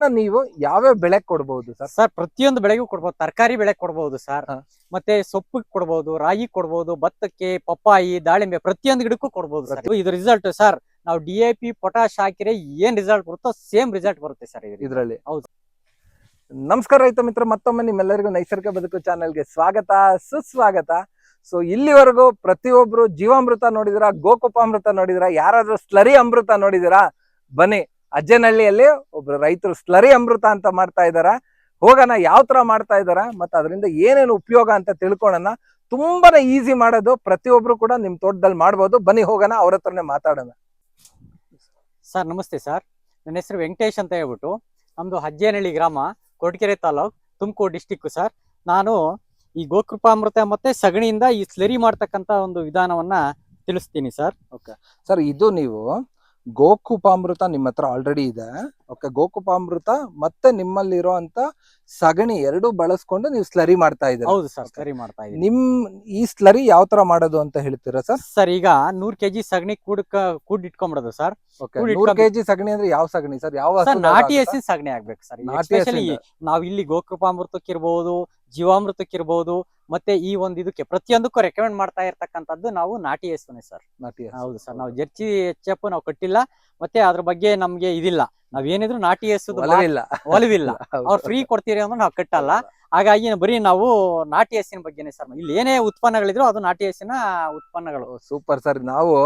ನೀವು ಯಾವ್ಯಾವ ಬೆಳೆ ಕೊಡಬಹುದು ಸರ್? ಸರ್ ಪ್ರತಿಯೊಂದು ಬೆಳೆಗೂ ಕೊಡ್ಬೋದು. ತರಕಾರಿ ಬೆಳೆ ಕೊಡಬಹುದು ಸರ್. ಹಾ. ಮತ್ತೆ ಸೊಪ್ಪು ಕೊಡಬಹುದು ರಾಗಿ ಕೊಡಬಹುದು ಭತ್ತಕ್ಕೆ ಪಪ್ಪಾಯಿ ದಾಳಿಂಬೆ ಪ್ರತಿಯೊಂದು ಗಿಡಕ್ಕೂ ಕೊಡಬಹುದು ಸರ್. ಇದು ರಿಸಲ್ಟ್ ಸರ್ ನಾವು ಡಿ ಐ ಪಿ ಪೊಟಾಶ್ ಹಾಕಿದ್ರೆ ಏನ್ ರಿಸಲ್ಟ್ ಬರುತ್ತೋ ಸೇಮ್ ರಿಸಲ್ಟ್ ಬರುತ್ತೆ ಸರ್ ಇದರಲ್ಲಿ. ಇದ್ರಲ್ಲಿ. ಹೌದು. ನಮಸ್ಕಾರ ರೈತ ಮಿತ್ರ ಮತ್ತೊಮ್ಮೆ ನಿಮ್ಮೆಲ್ಲರಿಗೂ ನೈಸರ್ಗಿಕ ಬದುಕು ಚಾನೆಲ್ಗೆ ಸ್ವಾಗತ ಸುಸ್ವಾಗತ. ಸೊ ಇಲ್ಲಿವರೆಗೂ ಪ್ರತಿಯೊಬ್ರು ಜೀವಾಮೃತ ನೋಡಿದಿರ ಗೋಕುಪಾಮೃತ ನೋಡಿದಿರ ಯಾರಾದ್ರೂ ಸ್ಲರಿ ಅಮೃತ ನೋಡಿದಿರಾ ಬನ್ನಿ. ಅಜ್ಜನಹಳ್ಳಿಯಲ್ಲಿ ಒಬ್ರು ರೈತರು ಸ್ಲರಿ ಅಮೃತ ಅಂತ ಮಾಡ್ತಾ ಇದಾರ ಹೋಗೋಣ ಯಾವ ತರ ಮಾಡ್ತಾ ಇದಾರ ಮತ್ತೆ ಅದರಿಂದ ಏನೇನು ಉಪಯೋಗ ಅಂತ ತಿಳ್ಕೊಳ್ಳೋಣ. ತುಂಬಾನೇ ಈಸಿ ಮಾಡೋದು. ಪ್ರತಿಯೊಬ್ರು ಕೂಡ ನಿಮ್ ತೋಟದಲ್ಲಿ ಮಾಡ್ಬೋದು. ಬನ್ನಿ ಹೋಗೋಣ ಅವ್ರ ಹತ್ರನೇ ಮಾತಾಡೋಣ. ಸರ್ ನಮಸ್ತೆ ಸರ್. ನನ್ನ ಹೆಸರು ವೆಂಕಟೇಶ್ ಅಂತ ಹೇಳ್ಬಿಟ್ಟು. ನಮ್ದು ಅಜ್ಜೇನಹಳ್ಳಿ ಗ್ರಾಮ ಕೊಡ್ಕೆರೆ ತಾಲೂಕ್ ತುಮಕೂರು ಡಿಸ್ಟಿಕ್ ಸರ್. ನಾನು ಈ ಗೋಕೃಪಾಮೃತ ಮತ್ತೆ ಸಗಣಿಯಿಂದ ಈ ಸ್ಲರಿ ಮಾಡ್ತಕ್ಕಂತ ಒಂದು ವಿಧಾನವನ್ನ ತಿಳಿಸ್ತೀನಿ ಸರ್. ಓಕೆ. ಸರ್ ಇದು ನೀವು ಗೋಕುಪಾಮೃತ ನಿಮ್ಮ ಹತ್ರ ಆಲ್ರೆಡಿ ಇದೆ. ಓಕೆ ಗೋಕುಪಾಮೃತ ಮತ್ತೆ ನಿಮ್ಮಲ್ಲಿರುವಂತ ಸಗಣಿ ಎರಡು ಬಳಸ್ಕೊಂಡು ನೀವು ಸ್ಲರಿ ಮಾಡ್ತಾ ಇದ್ದೀರಾ? ಹೌದು ಸರ್. ಸ್ಲರಿ ಮಾಡ್ತಾ ಇದ್ದೀನಿ. ನಿಮ್ ಈ ಸ್ಲರಿ ಯಾವ ತರ ಮಾಡೋದು ಅಂತ ಹೇಳ್ತೀರಾ ಸರ್ ಸರ್ ಈಗ ನೂರ್ ಕೆಜಿ ಸಗಣಿ ಕೂಡಕ ಕೂಡ್ ಇಟ್ಕೊಂಡ್ಬಿಡೋದು ಸರ್ ಓಕೆ ಕೂಡಿ ನೂರು ಇಟ್ಕೊಂಡು- ಕೆಜಿ ಸಗಣಿ ಅಂದ್ರೆ ಯಾವ ಸಗಣಿ ಸರ್ ಯಾವ ಸರ್ ನಾಟಿ? ಹಸಿನ ಸಗಣಿ ಆಗ್ಬೇಕು ಸರ್ ನಾಟಿ ಎಸ್ಪೆಷಲಿ ಹಸುವಿಂದ. ನಾವ್ ಇಲ್ಲಿ ಗೋಕೃಪಾಮೃತಕ್ಕಿರ್ಬಹುದು ಜೀವಾಮೃತಕ್ಕಿರ್ಬೋದು ಮತ್ತೆ ಈ ಒಂದು ಇದಕ್ಕೆ ಪ್ರತಿಯೊಂದಕ್ಕೂ ರೆಕಮೆಂಡ್ ಮಾಡ್ತಾ ಇರ್ತಕ್ಕಂಥದ್ದು ನಾವು ನಾಟಿ ಹಸುನೆ ಸರ್ ನಾಟಿ ಹೌದು ಸರ್ ನಾವು ಜರ್ಚಿ ಎಚ್ ನಾವು ಕಟ್ಟಿಲ್ಲ ಮತ್ತೆ ಅದ್ರ ಬಗ್ಗೆ ನಮ್ಗೆ ಇದಿಲ್ಲ. ನಾವ್ ಏನಿದ್ರು ನಾಟಿ ಹಸುದು ಒಲವಿಲ್ಲ. ಅವ್ರು ಫ್ರೀ ಕೊಡ್ತೀರಿ ಅಂದ್ರೆ ನಾವು ಕಟ್ಟಲ್ಲ. ಹಾಗಾಗಿ ಬರೀ ನಾವು ನಾಟಿ ಹಸಿನ ಬಗ್ಗೆನೇ ಸರ್ ಇಲ್ಲಿ ಏನೇ ಉತ್ಪನ್ನಗಳಿದ್ರು ಅದು ನಾಟಿ ಹಸಿನ ಉತ್ಪನ್ನಗಳು. ಸೂಪರ್ ಸರ್ ನಾವು.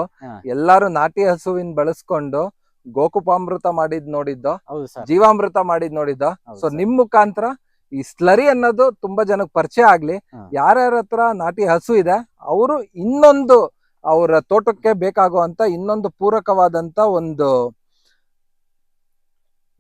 ಎಲ್ಲಾರು ನಾಟಿ ಹಸುವಿನ ಬಳಸ್ಕೊಂಡು ಗೋಕುಪಾಮೃತ ಮಾಡಿದ್ ನೋಡಿದ್ದು ಹೌದು ಸರ್ ಜೀವಾಮೃತ ಮಾಡಿದ್ ನೋಡಿದ್ದು ಸೊ. ನಿಮ್ ಮುಖಾಂತರ ಈ ಸ್ಲರಿ ಅನ್ನೋದು ತುಂಬಾ ಜನಕ್ಕೆ ಪರಿಚಯ ಆಗ್ಲಿ. ಯಾರ್ಯಾರ ಹತ್ರ ನಾಟಿ ಹಸು ಇದೆ ಅವರು ಇನ್ನೊಂದು ಅವರ ತೋಟಕ್ಕೆ ಬೇಕಾಗುವಂತ ಇನ್ನೊಂದು ಪೂರಕವಾದಂತ ಒಂದು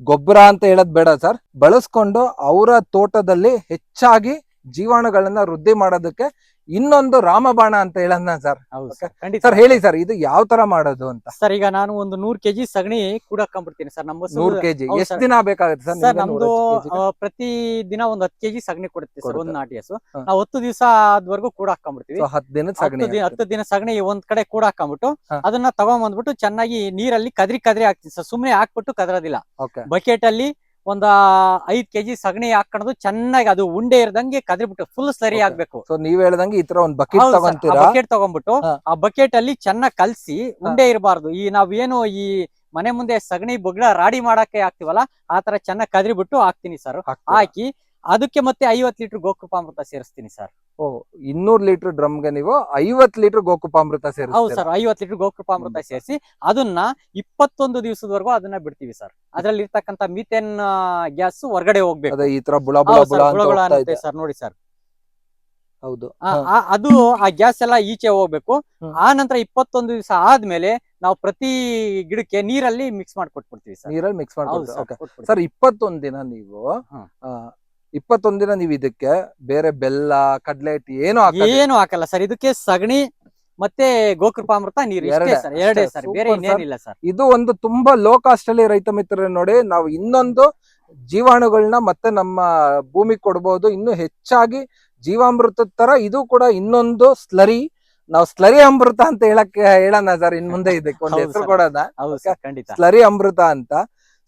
ಗೊಬ್ಬರ ಅಂತ ಹೇಳೋದ್ ಬೇಡ ಸರ್ ಬಳಸ್ಕೊಂಡು ಅವರ ತೋಟದಲ್ಲಿ ಹೆಚ್ಚಾಗಿ ಜೀವಾಣುಗಳನ್ನ ವೃದ್ಧಿ ಮಾಡೋದಕ್ಕೆ ಇನ್ನೊಂದು ರಾಮಬಾಣ ಅಂತ ಹೇಳೋಣ ಸರ್. ಹೌದು Okay. ಸರ್. ಖಂಡಿತ. ಸರ್ ಹೇಳಿ ಸರ್ ಇದು ಯಾವ ತರ ಮಾಡೋದು ಅಂತ? ಸರ್ ಈಗ ನಾನು ಒಂದು ನೂರ್ ಕೆಜಿ ಸಗಣಿ ಕೂಡ ಹಾಕೊಂಡ್ಬಿಡ್ತೀನಿ ಸರ್. ನಮ್ಮ ನೂರ್ ಕೆಜಿ. ಎಷ್ಟು ಎಷ್ಟ್ ಸರ್. ದಿನ ಬೇಕಾಗುತ್ತೆ ಸರ್ ಸರ್ ನಿಮ್ಗೆ ನಮ್ದು ನೂರು kg ಪ್ರತಿ ದಿನ ಒಂದ್ ಹತ್ತು ಕೆಜಿ ಸಗಣಿ ಕೊಡುತ್ತೆ ಸರ್ ಕೊಡುತ್ತೆ. ಒಂದ್ ನಾಟಿ ಹಸು. ಹಾ. ನಾವು ಹತ್ತು ದಿವಸ ಆದ್ವರೆಗೂ ಕೂಡ ಹಾಕೊಂಡ್ಬಿಡ್ತೀವಿ So ಹತ್ತು ದಿನದ ಸಗಣಿ ಹತ್ತು ದಿನ ಹತ್ತು ದಿನ ಸಗಣಿ ಒಂದ್ ಕಡೆ ಕೂಡ ಹಾಕೊಂಡ್ಬಿಟ್ಟು ಹಾ. ಅದನ್ನ ತಗೊಂಬಂದ್ಬಿಟ್ಟು ಚೆನ್ನಾಗಿ ನೀರಲ್ಲಿ ಕದ್ರಿ ಕದ್ರಿ ಹಾಕ್ತೀನಿ ಸರ್. ಸುಮ್ನೆ ಹಾಕ್ಬಿಟ್ಟು ಕದ್ರೋದಿಲ್ಲ. ಓಕೆ ಬಕೆಟ್ ಅಲ್ಲಿ ಒಂದ ಐದ್ ಕೆಜಿ ಸಗಣಿ ಹಾಕೊಂಡು ಚೆನ್ನಾಗಿ ಅದು ಉಂಡೆ ಇರದಂಗೆ ಕದ್ರಿಬಿಟ್ಟು ಫುಲ್ ಸರಿ. ಆಗ್ಬೇಕು. ಸೊ ನೀವ್ ಹೇಳ್ದಂಗೆ ಈ ತರ ಒಂದ್ ಬಕೆಟ್ ತಗೊಂತೀರಾ? ಬಕೆಟ್ ತಗೊಂಡ್ಬಿಟ್ಟು. ಆ ಬಕೆಟ್ ಅಲ್ಲಿ ಚೆನ್ನಾಗಿ ಕಲ್ಸಿ ಉಂಡೆ ಇರಬಾರ್ದು. ಈ ನಾವೇನು ಈ ಮನೆ ಮುಂದೆ ಸಗಣಿ ಬೊಗ್ಳ ರಾಡಿ ಮಾಡಕ್ಕೆ ಹಾಕ್ತಿವಲ್ಲ ಆ ತರ ಚೆನ್ನಾಗಿ ಕದ್ರಿಬಿಟ್ಟು ಹಾಕ್ತೀನಿ ಸರ್. ಹಾಕಿ ಅದಕ್ಕೆ ಮತ್ತೆ ಐವತ್ ಲೀಟರ್ ಗೋಕೃಪಾಮೃತ ಸೇರಿಸ್ತೀನಿ ಸರ್. ಓ ಇನ್ನೂರ್ ಲೀಟರ್ ಡ್ರಮ್ಗೆ ನೀವು ಐವತ್ ಲೀಟರ್ ಗೋಕುಪಾಮೃತ ಹೌದು ಸರ್ ಐವತ್ ಲೀಟರ್ ಗೋಕೃಪಾಮೃತ. ಸೇರಿಸಿ ಅದನ್ನ ಇಪ್ಪತ್ತೊಂದು ದಿವಸದವರೆಗೂ ಅದನ್ನ ಬಿಡ್ತೀವಿ ಸರ್. ಅದ್ರಲ್ಲಿ ಇರ್ತಕ್ಕಂತ ಮೀಥೇನ್ ಗ್ಯಾಸ್ ಹೊರಗಡೆ ಹೋಗ್ಬೇಕು. ಈ ತರ ಬುಳ ಬುಳ ಸರ್, ಅನ್ನುತ್ತೆ ನೋಡಿ ಸರ್. ಹೌದು. ಅದು ಆ ಗ್ಯಾಸ್ ಎಲ್ಲ ಈಚೆ ಹೋಗ್ಬೇಕು. ಆ ನಂತರ ಇಪ್ಪತ್ತೊಂದು ದಿವಸ ಆದ್ಮೇಲೆ ನಾವು ಪ್ರತಿ ಗಿಡಕ್ಕೆ ನೀರಲ್ಲಿ ಮಿಕ್ಸ್ ಮಾಡಿ ಕೊಟ್ಬಿಡ್ತೀವಿ ಸರ್. ನೀರಲ್ಲಿ ಮಿಕ್ಸ್ ಮಾಡಿ ಸರ್ ಇಪ್ಪತ್ತೊಂದು ದಿನ ನೀವು ಇಪ್ಪತ್ತೊಂದ್ ದಿನ ನೀವು ಇದಕ್ಕೆ ಬೇರೆ ಬೆಲ್ಲ ಕಡ್ಲೆ ಹಿಟ್ಟು ಏನು ಹಾಕಲ್ಲ ಏನು ಹಾಕಲ್ಲ ಸರ್. ಇದಕ್ಕೆ ಸಗಣಿ ಮತ್ತೆ ಗೋಕೃಪಾಮೃತ ನೀರು ಎರಡೇ, ಸರ್. ಎರಡೇ ಸರ್. ಬೇರೆ Super, ಇನ್ನೇನಿಲ್ಲ ಸರ್. ಇದು ಒಂದು ತುಂಬಾ ಲೋ ಕಾಸ್ಟ್ ಅಲ್ಲಿ ರೈತ ಮಿತ್ರರೇ ನೋಡಿ ನಾವು ಇನ್ನೊಂದು ಜೀವಾಣುಗಳನ್ನ ಮತ್ತೆ ನಮ್ಮ ಭೂಮಿ ಕೊಡಬಹುದು ಇನ್ನು ಹೆಚ್ಚಾಗಿ ಜೀವಾಮೃತದ ತರ ಇದು ಕೂಡ ಇನ್ನೊಂದು ಸ್ಲರಿ. ನಾವು ಸ್ಲರಿ ಅಮೃತ ಅಂತ ಹೇಳಕ್ಕೆ ಹೇಳೋಣ ಸರ್ ಇನ್ ಮುಂದೆ ಇದಕ್ಕೆ. ಒಂದು ಹೌದು ಹೆಸರು sir. ಕೊಡೋಣ. ಹೌದು ಸರ್. ಖಂಡಿತ. ಸ್ಲರಿ ಅಮೃತ ಅಂತ.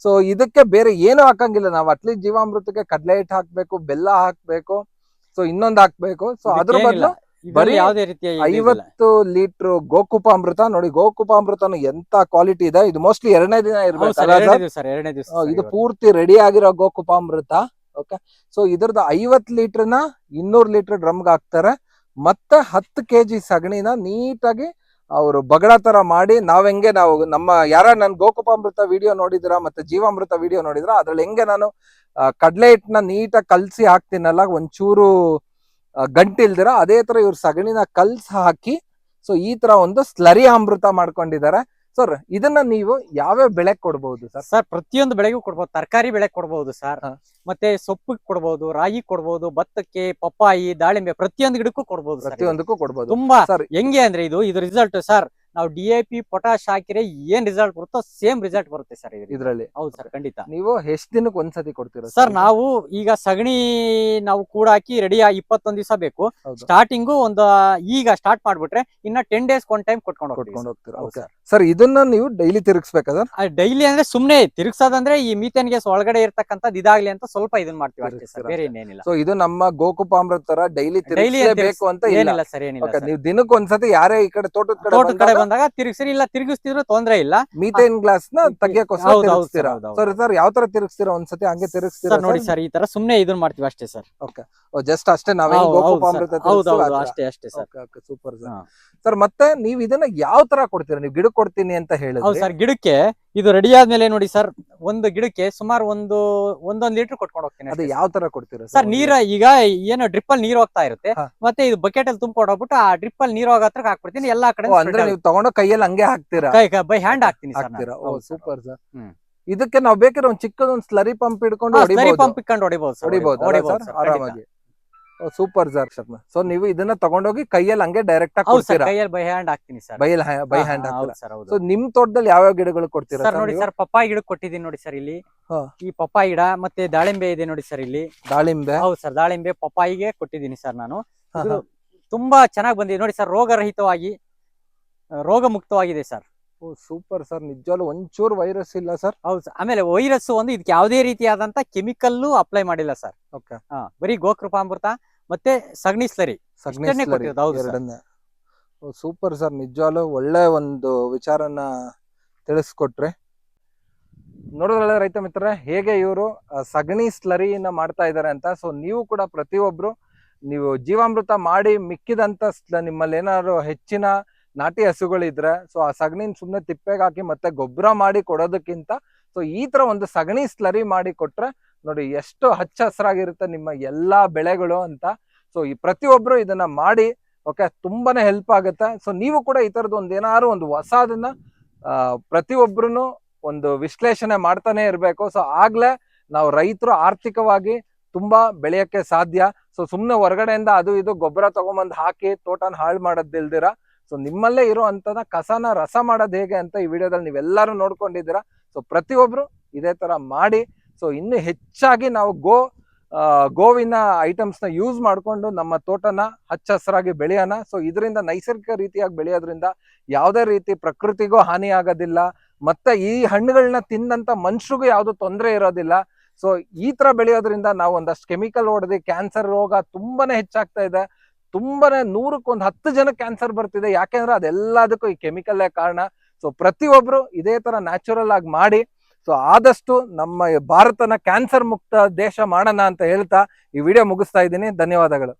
ಸೊ ಇದಕ್ಕೆ ಬೇರೆ ಏನು ಹಾಕಂಗಿಲ್ಲ. ನಾವು ಅಟ್ಲೀಸ್ಟ್ ಜೀವಾಮೃತಕ್ಕೆ ಕಡ್ಲೆ ಹಿಟ್ಟು ಹಾಕ್ಬೇಕು ಬೆಲ್ಲ ಹಾಕ್ಬೇಕು ಸೊ ಇನ್ನೊಂದ್ ಹಾಕ್ಬೇಕು. ಸೊ ಅದ್ರ. ಬದಲು ಬರೀ ಯಾವುದೇ ರೀತಿಯ. ಐವತ್ತು ಲೀಟರ್ ಗೋಕುಪಾಮೃತ. ನೋಡಿ ಗೋಕುಪಾಮೃತನು ಎಂತ ಕ್ವಾಲಿಟಿ ಇದೆ? ಇದು ಮೋಸ್ಟ್ಲಿ ಎರಡನೇ ದಿನ ಇರಬೇಕು ಇದು ಪೂರ್ತಿ ರೆಡಿ ಆಗಿರೋ ಗೋಕುಪಾಮೃತ. ಓಕೆ ಸೊ ಇದ್ರದ್ದು ಐವತ್ ಲೀಟರ್ನ ಇನ್ನೂರ್ ಲೀಟರ್ ಡ್ರಮ್ಗೆ ಹಾಕ್ತಾರೆ. ಮತ್ತೆ ಹತ್ತು ಕೆಜಿ ಸಗಣಿನ ನೀಟಾಗಿ ಅವರು ಬಗಡ ತರ ಮಾಡಿ ನಾವ್ ಹೆಂಗೆ ನಾವು ನಮ್ಮ ಯಾರ ನನ್ ಗೋಕುಪಾಮೃತ ವಿಡಿಯೋ ನೋಡಿದಿರಾ ಮತ್ತೆ ಜೀವಾಮೃತ ವಿಡಿಯೋ ನೋಡಿದ್ರಾ, ಅದ್ರಲ್ಲಿ ಹೆಂಗೆ ನಾನು ಕಡಲೆ ಹಿಟ್ಟನ್ನ ನೀಟಾಗಿ ಕಲ್ಸಿ ಹಾಕ್ತೀನಲ್ಲ, ಒಂಚೂರು ಗಂಟಿಲ್ದಿರ, ಅದೇ ತರ ಇವ್ರು ಸಗಣಿನ ಕಲ್ಸ್ ಹಾಕಿ, ಸೊ ಈ ತರ ಒಂದು ಸ್ಲರಿ ಅಮೃತ ಮಾಡ್ಕೊಂಡಿದ್ದಾರೆ. ಸರ್ ಇದನ್ನ ನೀವು ಯಾವ್ಯಾವ ಬೆಳೆ ಕೊಡಬಹುದು ಸರ್ ಸರ್ ಪ್ರತಿಯೊಂದು ಬೆಳೆಗೂ ಕೊಡ್ಬೋದು. ತರಕಾರಿ ಬೆಳೆ ಕೊಡಬಹುದು ಸರ್ ಹಾ. ಮತ್ತೆ ಸೊಪ್ಪು ಕೊಡಬಹುದು ರಾಗಿ ಕೊಡಬಹುದು ಭತ್ತಕ್ಕೆ ಪಪ್ಪಾಯಿ ದಾಳಿಂಬೆ ಪ್ರತಿಯೊಂದು ಗಿಡಕ್ಕೂ ಕೊಡಬಹುದು ಪ್ರತಿಯೊಂದಕ್ಕೂ ಕೊಡಬಹುದು ತುಂಬಾ ಸರ್ ಹೆಂಗೆ ಅಂದ್ರೆ ಇದು ಇದು ರಿಸಲ್ಟ್ ಸರ್ ನಾವು ಡಿ ಎ ಪಿ ಪೊಟಾಶ್ ಹಾಕಿದ್ರೆ ಏನ್ ರಿಸಲ್ಟ್ ಬರುತ್ತೋ ಸೇಮ್ ರಿಸಲ್ಟ್ ಬರುತ್ತೆ ಸರ್ ಇದ್ರಲ್ಲಿ. ಹೌದು ಸರ್ ಖಂಡಿತ. ನೀವು ಎಷ್ಟು ದಿನಕ್ಕೆ ಒಂದ್ಸತಿ ಕೊಡ್ತೀರಾ ಸರ್ ನಾವು ಈಗ ಸಗಣಿ ನಾವು ಕೂಡ ಹಾಕಿ ರೆಡಿ ಇಪ್ಪತ್ತೊಂದ್ ದಿವಸ ಬೇಕು. ಸ್ಟಾರ್ಟಿಂಗು ಒಂದು ಈಗ ಸ್ಟಾರ್ಟ್ ಮಾಡ್ಬಿಟ್ರೆ ಇನ್ನ ಟೆನ್ ಡೇಸ್ ಒನ್ ಟೈಮ್ ಕೊಟ್ಕೊಂಡು ಕೊಟ್ಕೊಂಡು ಹೋಗ್ತೀರಾ? ಸರ್ ಇದನ್ನ ನೀವು ಡೈಲಿ ತಿರುಗಿಸ್ಬೇಕಾದ್ರೆ ಡೈಲಿ ಅಂದ್ರೆ ಸುಮ್ನೆ ತಿರುಗಿಸೋದಂದ್ರೆ ಈ ಮೀಥೇನ್ ಗ್ಯಾಸ್ ಒಳಗಡೆ ಇರ್ತಕ್ಕಂಥದ್ದು ಇದಾಗ್ಲಿ ಅಂತ ಸ್ವಲ್ಪ ಇದನ್ನ ಮಾಡ್ತೀವಿ ಅಷ್ಟೇ ಸರ್ ಬೇರೆ ಏನಿಲ್ಲ ಸೊ ಇದು ನಮ್ಮ ಗೋಕುಪಾಮ್ರ ತರ ಡೈಲಿ ತಿರುಗಿಸಲೇಬೇಕು ಅಂತ ಏನಿಲ್ಲ ಸರ್ ಏನಿಲ್ಲ. ನೀವು ದಿನಕ್ಕೆ ಒಂದ್ಸತಿ ಯಾರೇ ಈ ಕಡೆ ತೋಟದ ಕಡೆ ತೋಟದ ಕಡೆ ಬಂದಾಗ ತಿರುಗಿಸ್ರಿ ಇಲ್ಲ ತಿರುಗಿಸ್ತಿದ್ರು ತೊಂದ್ರೆ ಇಲ್ಲ. ಮೀಥೇನ್ ಗ್ಲಾಸ್ನ ತೆಗಿಯೋಕೋಸ್ಕರ ಹೌದು, ಹೌದು ತಿರುಗಿಸ್ತೀರಾ? sir, ಹೌದು, ಸರ್ ಸರ್ ಯಾವ ತರ ತಿರುಗಿಸ್ತೀರಾ? ಒಂದ್ಸತಿ ಹಂಗೆ ತಿರುಗಿಸ್ತೀರಾ ಸರ್ ನೋಡಿ ಸರ್? ಈ ತರ ಸುಮ್ನೆ ಇದನ್ನ ಮಾಡ್ತೀವಿ ಅಷ್ಟೇ ಸರ್. ಜಸ್ಟ್ ಅಷ್ಟೇ ನಾವೇ ಹೌದು, ಹೌದು ಗೋಕುಪಾಮೃತ ಹೌದು ಹೌದು ಅಷ್ಟೇ ಅಷ್ಟೇ ಸರ್. Super sir. ಹಾ. ಸರ್ ಮತ್ತೆ ನೀವ್ ಇದನ್ನ ಯಾವ ತರ ಕೊಡ್ತೀರಾ? ನೀವು ಗಿಡ ಕೊಡ್ತೀನಿ ಅಂತ ಹೌದು ಹೇಳಿದ್ರೆ ಸರ್ ಗಿಡಕ್ಕೆ ಇದು ರೆಡಿ ಆದ್ಮೇಲೆ ನೋಡಿ ಸರ್ ಒಂದು ಗಿಡಕ್ಕೆ ಸುಮಾರು ಒಂದು ಒಂದೊಂದ್ ಲೀಟರ್ ಕೊಟ್ಕೊಂಡು ಹೋಗ್ತೀನಿ ಅದು ಯಾವ ತರ ಕೊಡ್ತೀರಾ ಸರ್ ನೀರ ಈಗ ಏನು ಡ್ರಿಪ್ ಅಲ್ಲಿ ನೀರ್ ಹೋಗ್ತಾ ಇರುತ್ತೆ. ಮತ್ತೆ ಇದು ಬಕೆಟ್ ಅಲ್ಲಿ ತುಂಬಿಕೊಂಡು ಹೋಗ್ಬಿಟ್ಟು ಆ ಡ್ರಿಪ್ ಅಲ್ಲಿ ನೀರ್ ಹೋಗತ್ರ ಹಾಕ್ಬಿಡ್ತೀನಿ ಎಲ್ಲಾ ಕಡೆ ತಗೊಂಡು ಅಂದ್ರೆ ನೀವು ತಗೊಂಡೋ ಕೈಯಲ್ಲಿ ಹಂಗೆ ಹಾಕ್ತೀರಾ? ಬೈ ಹ್ಯಾಂಡ್ ಹಾಕ್ತೀನಿ ಸೂಪರ್ ಸರ್ ಇದಕ್ಕೆ ನಾವು ಬೇಕಾದ್ರೆ ಒಂದು ಚಿಕ್ಕದೊಂದು ಸ್ಲರಿ ಪಂಪ್ ಇಟ್ಕೊಂಡು ಸ್ಲರಿ ಪಂಪ್ ಇಟ್ಕೊಂಡು ಹೊಡಿಬಹುದು ಹೊಡಿಬಹುದು ಆರಾಮಾಗಿ. Super sir. ಸೊ ನೀವು ಇದನ್ನ ತಗೊಂಡೋಗಿ ಕೈಯಲ್ಲಿ ಹಂಗೆ ಡೈರೆಕ್ಟ್ ಆಗಿ ಕೊಡ್ತೀರಾ? ಕೈಯಲ್ಲಿ ಬೈ ಹ್ಯಾಂಡ್ ಹಾಕ್ತೀನಿ ಸರ್. ಬೈ ಬೈ ಹ್ಯಾಂಡ್ ಹಾಕ್ತೀರಾ? ಸೊ ನಿಮ್ ತೋಟದಲ್ಲಿ ಯಾವ ಯಾವ ಗಿಡಗಳು ಕೊಡ್ತೀರಾ ಸರ್ ನೋಡಿ ಸರ್ ಪಪ್ಪಾಯಿ ಗಿಡ ಕೊಟ್ಟಿದ್ದೀನಿ ನೋಡಿ ಸರ್ ಇಲ್ಲಿ. ಈ ಪಪ್ಪಾಯಿ ಗಿಡ ಮತ್ತೆ ದಾಳಿಂಬೆ ಇದೆ ನೋಡಿ ಸರ್ ಇಲ್ಲಿ. ದಾಳಿಂಬೆ? ಹೌದು ಸರ್ ದಾಳಿಂಬೆ ಪಪ್ಪಾಯಿಗೆ ಕೊಟ್ಟಿದ್ದೀನಿ ಸರ್ ನಾನು. ತುಂಬಾ ಚೆನ್ನಾಗಿ ಬಂದಿದೆ. ನೋಡಿ ಸರ್ ರೋಗರಹಿತವಾಗಿ ರೋಗ ಮುಕ್ತವಾಗಿದೆ ಸರ್. ಓ ಸೂಪರ್ ಸರ್. ನಿಜವಾಗ್ಲೂ ಒಂಚೂರು ವೈರಸ್ ಇಲ್ಲ ಸರ್. ಹೌದು ಆಮೇಲೆ ವೈರಸ್ ಒಂದು ಇದಕ್ಕೆ ಯಾವುದೇ ರೀತಿಯಾದಂತ ಕೆಮಿಕಲ್ಲು ಅಪ್ಲೈ ಮಾಡಿಲ್ಲ ಸರ್. ಓಕೆ. ಹಾ ಬರೀ ಗೋಕೃಪಾಮೃತ ಮತ್ತೆ ಸಗಣಿ ಸ್ಲರಿ. ಸಗಣಿ ಇಷ್ಟನ್ನೇ ಕೊಟ್ಟಿರೋದು, ಹೌದು ಸರ್. ಎರಡನ್ನೇ. ಓ ಸೂಪರ್ ಸರ್. ನಿಜವಾಗ್ಲೂ ಒಳ್ಳೆ ಒಂದು ವಿಚಾರನ ತಿಳಿಸ್ಕೊಟ್ರಿ. ನೋಡಿದ್ರಲ್ಲ ರೈತ ಮಿತ್ರರೇ ಹೇಗೆ ಇವರು ಸಗಣಿ ಸ್ಲರಿಯನ್ನ ಮಾಡ್ತಾ ಇದ್ದಾರೆ ಅಂತ. ಸೊ ನೀವು ಕೂಡ ಪ್ರತಿಯೊಬ್ರು ನೀವು ಜೀವಾಮೃತ ಮಾಡಿ ಮಿಕ್ಕಿದಂತ ಸ್ಲ ನಿಮ್ಮಲ್ಲಿ ಏನಾದ್ರು ಹೆಚ್ಚಿನ ನಾಟಿ ಹಸುಗಳಿದ್ರೆ ಸೊ ಆ ಸಗಣಿನ ಸುಮ್ಮನೆ ತಿಪ್ಪೆಗೆ ಹಾಕಿ ಮತ್ತೆ ಗೊಬ್ಬರ ಮಾಡಿ ಕೊಡೋದಕ್ಕಿಂತ ಸೊ ಈ ತರ ಒಂದು ಸಗಣಿ ಸ್ಲರಿ ಮಾಡಿ ಕೊಟ್ರೆ, ನೋಡಿ ಎಷ್ಟು ಹಚ್ಚ ಹಸಿರಾಗಿರುತ್ತೆ ನಿಮ್ಮ ಎಲ್ಲಾ ಬೆಳೆಗಳು ಅಂತ. ಸೊ ಈ ಪ್ರತಿಯೊಬ್ರು ಇದನ್ನ ಮಾಡಿ ಓಕೆ ತುಂಬಾನೇ ಹೆಲ್ಪ್ ಆಗುತ್ತೆ. ಸೊ ನೀವು ಕೂಡ ಈ ತರದ್ದು ಒಂದು ಏನಾದ್ರು ಒಂದು ಹೊಸದನ್ನ ಪ್ರತಿಯೊಬ್ರು ಒಂದು ವಿಶ್ಲೇಷಣೆ ಮಾಡ್ತಾನೆ ಇರಬೇಕು. ಸೊ ಆಗ್ಲೇ ನಾವು ರೈತರು ಆರ್ಥಿಕವಾಗಿ ತುಂಬಾ ಬೆಳೆಯಕ್ಕೆ ಸಾಧ್ಯ. ಸೊ ಸುಮ್ಮನೆ ಹೊರಗಡೆಯಿಂದ ಅದು ಇದು ಗೊಬ್ಬರ ತಗೊಂಬಂದು ಹಾಕಿ ತೋಟನ ಹಾಳು ಮಾಡೋದಿಲ್ದಿರ ಸೊ ನಿಮ್ಮಲ್ಲೇ ಇರೋ ಅಂತದ ಕಸನ ರಸ ಮಾಡೋದು ಹೇಗೆ ಅಂತ ಈ ವಿಡಿಯೋದಲ್ಲಿ ನೀವೆಲ್ಲರೂ ನೋಡ್ಕೊಂಡಿದ್ದೀರಾ. ಸೊ ಪ್ರತಿಯೊಬ್ರು ಇದೇ ತರ ಮಾಡಿ ಸೊ ಇನ್ನು ಹೆಚ್ಚಾಗಿ ನಾವು ಗೋ ಗೋವಿನ ಐಟಮ್ಸ್ನ ಯೂಸ್ ಮಾಡಿಕೊಂಡು ನಮ್ಮ ತೋಟನ ಹಚ್ಚ ಹಸಿರಾಗಿ ಬೆಳೆಯೋಣ. ಸೊ ಇದರಿಂದ ನೈಸರ್ಗಿಕ ರೀತಿಯಾಗಿ ಬೆಳೆಯೋದ್ರಿಂದ ಯಾವುದೇ ರೀತಿ ಪ್ರಕೃತಿಗೂ ಹಾನಿ ಆಗೋದಿಲ್ಲ. ಮತ್ತೆ ಈ ಹಣ್ಣುಗಳನ್ನ ತಿಂದಂತ ಮನುಷ್ಯರಿಗೂ ಯಾವುದು ತೊಂದರೆ ಇರೋದಿಲ್ಲ. ಸೊ ಈ ತರ ಬೆಳೆಯೋದ್ರಿಂದ ನಾವು ಒಂದಷ್ಟು ಕೆಮಿಕಲ್ ಹೊಡೆದು ಕ್ಯಾನ್ಸರ್ ರೋಗ ತುಂಬಾನೇ ಹೆಚ್ಚಾಗ್ತಾ ಇದೆ. ತುಂಬಾನೇ ನೂರಕ್ಕೆ ಒಂದು ಹತ್ತು ಜನ ಕ್ಯಾನ್ಸರ್ ಬರ್ತಿದೆ. ಯಾಕೆಂದ್ರೆ ಅದೆಲ್ಲದಕ್ಕೂ ಈ ಕೆಮಿಕಲ್ಲೇ ಕಾರಣ. ಸೊ ಪ್ರತಿಯೊಬ್ರು ಇದೇ ತರ ನ್ಯಾಚುರಲ್ ಆಗಿ ಮಾಡಿ. ಸೊ ಆದಷ್ಟು ನಮ್ಮ ಭಾರತನ ಕ್ಯಾನ್ಸರ್ ಮುಕ್ತ ದೇಶ ಮಾಡೋಣ ಅಂತ ಹೇಳ್ತಾ ಈ ವಿಡಿಯೋ ಮುಗಿಸ್ತಾ ಇದ್ದೀನಿ. ಧನ್ಯವಾದಗಳು.